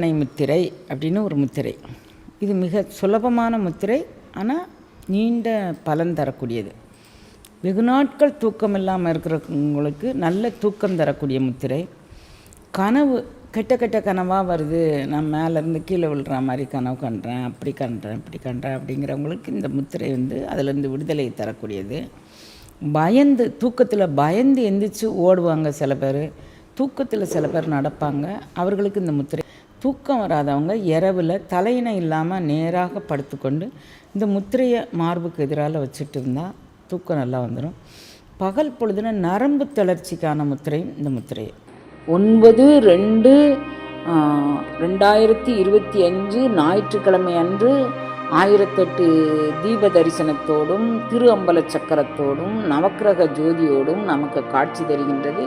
முத்திரை முத்திரை அப்படின்னு ஒரு முத்திரை. இது மிக சுலபமான முத்திரை ஆனால் நீண்ட பலன் தரக்கூடியது. வெகு நாட்கள் தூக்கம் இல்லாமல் இருக்கிறவங்களுக்கு நல்ல தூக்கம் தரக்கூடிய முத்திரை. கனவு கெட்ட கெட்ட கனவாக வருது. நான் மேலேருந்து கீழே விழுற மாதிரி கனவு கண்டுறேன் அப்படி கண்டுறேன் இப்படி கண்டுறேன் அப்படிங்கிறவங்களுக்கு இந்த முத்திரை வந்து அதிலேருந்து விடுதலை தரக்கூடியது. பயந்து தூக்கத்தில் பயந்து எந்திரிச்சு ஓடுவாங்க சில பேர். தூக்கத்தில் சில பேர் நடப்பாங்க. அவர்களுக்கு இந்த முத்திரை தூக்கம் வராதவங்க இரவில் தலையினை இல்லாமல் நேராக படுத்துக்கொண்டு இந்த முத்திரையை மார்புக்கு எதிரால் வச்சுட்டு இருந்தால் தூக்கம் நல்லா வந்துடும் பகல் பொழுதுன நரம்பு தளர்ச்சிக்கான முத்திரை இந்த முத்திரை. ஒன்பது ரெண்டு ரெண்டாயிரத்தி இருபத்தி அஞ்சு ஞாயிற்றுக்கிழமை அன்று ஆயிரத்தெட்டு தீப தரிசனத்தோடும் திரு அம்பல சக்கரத்தோடும் நவக்கிரக ஜோதியோடும் நமக்கு காட்சி தருகின்றது.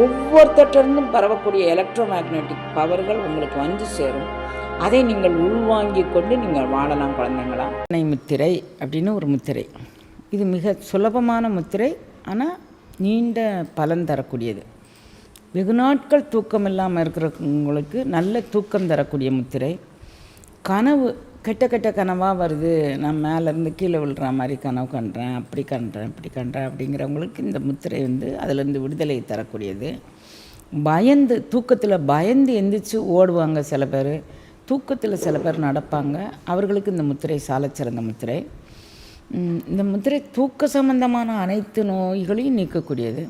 ஒவ்வொருத்தட்டிருந்தும் பரவக்கூடிய எலக்ட்ரோ மேக்னெட்டிக் பவர்கள் உங்களுக்கு வந்து சேரும். அதை நீங்கள் உள்வாங்கி கொண்டு நீங்கள் வாழலாம் குழந்தைங்களா? அன்னை முத்திரை அப்படின்னு ஒரு முத்திரை. இது மிக சுலபமான முத்திரை ஆனால் நீண்ட பலன் தரக்கூடியது. வெகு நாட்கள் தூக்கம் இல்லாமல் இருக்கிறவங்களுக்கு நல்ல தூக்கம் தரக்கூடிய முத்திரை. கனவு கெட்ட கெட்ட கனவாக வருது. நான் மேலேருந்து கீழே விழுற மாதிரி கனவு கண்டுறேன் அப்படி கண்டுறேன் இப்படி கண்டுறேன் அப்படிங்கிறவங்களுக்கு இந்த முத்திரை வந்து அதிலேருந்து விடுதலை தரக்கூடியது. பயந்து தூக்கத்தில் பயந்து எந்திரிச்சு ஓடுவாங்க சில பேர். தூக்கத்தில் சில பேர் நடப்பாங்க. அவர்களுக்கு இந்த முத்திரை சாலச்சிறந்த முத்திரை. இந்த முத்திரை தூக்க சம்பந்தமான அனைத்து நோய்களையும் நீக்கக்கூடியது.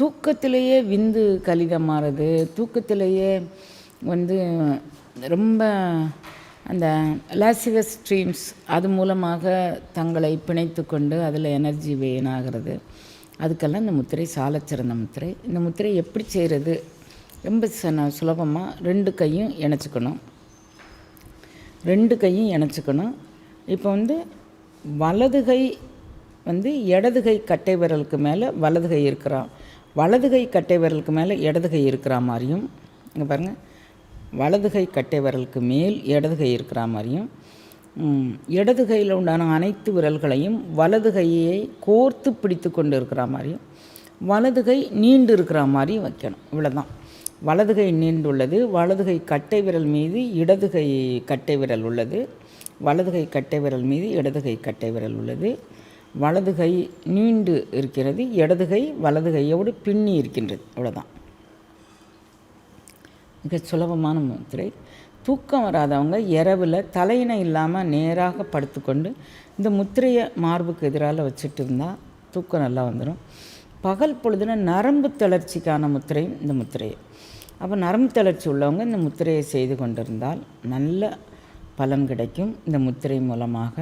தூக்கத்திலேயே விந்து கலிதமாகிறது தூக்கத்திலேயே வந்து ரொம்ப அந்த லாசிவஸ் ஸ்ட்ரீம்ஸ் அது மூலமாக தங்களை பிணைத்து கொண்டு அதில் எனர்ஜி வீணாகிறது. அதுக்கெல்லாம் இந்த முத்திரை சாலச்சிறந்த முத்திரை. இந்த முத்திரை எப்படி செய்கிறது? ரொம்ப சுலபமாக ரெண்டு கையும் இணைச்சிக்கணும். ரெண்டு கையும் இணைச்சிக்கணும். இப்போ வந்து வலது கை வந்து இடது கை கட்டை விரலுக்கு மேலே வலது கை இருக்கிறான். வலது கை கட்டை விரலுக்கு மேலே இடது கை இருக்கிற மாதிரியும் இங்கே பாருங்கள் வலது கை கட்டை விரலுக்கு மேல் இடது கை இருக்கிற மாதிரியும் இடது கையில் உண்டான அனைத்து விரல்களையும் வலது கையை கோர்த்து பிடித்து கொண்டு இருக்கிற மாதிரியும் வலது கை நீண்டு இருக்கிற மாதிரியும் வைக்கணும். இவ்வளோதான் வலது கை நீண்டுள்ளது வலது கை கட்டை விரல் மீது இடது கை கட்டை விரல் உள்ளது வலது கை கட்டை விரல் மீது இடது கை கட்டை விரல் உள்ளது வலது கை நீண்டு இருக்கிறது இடது கை வலது கையோடு பின்னி இருக்கின்றது. அவ்வளோதான் மிக சுலபமான முத்திரை. தூக்கம் வராதவங்க இரவில் தலையினை இல்லாமல் நேராக படுத்துக்கொண்டு இந்த முத்திரையை மார்புக்கு எதிரால் வச்சுட்டு இருந்தால் தூக்கம் நல்லா வந்துடும் பகல் பொழுதுன நரம்பு தளர்ச்சிக்கான முத்திரை இந்த முத்திரையை. அப்போ நரம்பு தளர்ச்சி உள்ளவங்க இந்த முத்திரையை செய்து கொண்டிருந்தால் நல்ல பலன் கிடைக்கும் இந்த முத்திரை மூலமாக.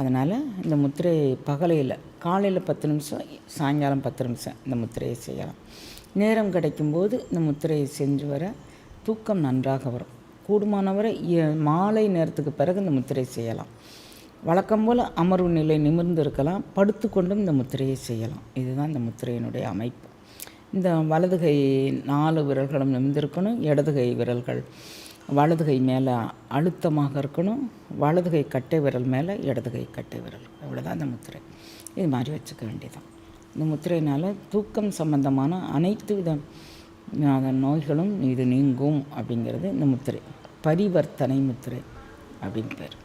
அதனால் இந்த முத்திரை பகலையில் காலையில் பத்து நிமிஷம் சாயங்காலம் பத்து நிமிஷம் இந்த முத்திரையை செய்யலாம். நேரம் கிடைக்கும்போது இந்த முத்திரையை செஞ்சு வர தூக்கம் நன்றாக வரும். கூடுமானவரை மாலை நேரத்துக்கு பிறகு இந்த முத்திரை செய்யலாம். வழக்கம் போல் அமர்வு நிலை நிமிர்ந்து இருக்கலாம். படுத்து கொண்டும் இந்த முத்திரையை செய்யலாம். இதுதான் இந்த முத்திரையினுடைய அமைப்பு. இந்த வலது கை நாலு விரல்களும் நிமிர்ந்திருக்கணும் இடது கை விரல்கள் வலது கை மேலே அழுத்தமாக இருக்கணும். வலது கை கட்டை விரல் மேலே இடது கை கட்டை விரல். இவ்வளோதான் இந்த முத்திரை. இது மாதிரி வச்சுக்க வேண்டியதான் இந்த முத்திரையினால் தூக்கம் சம்பந்தமான அனைத்து வித அதன் நோய்களும் இது நீங்கும் அப்படிங்கிறது இந்த முத்திரை. பரிவர்த்தனை முத்திரை அப்படின்னு பேர்.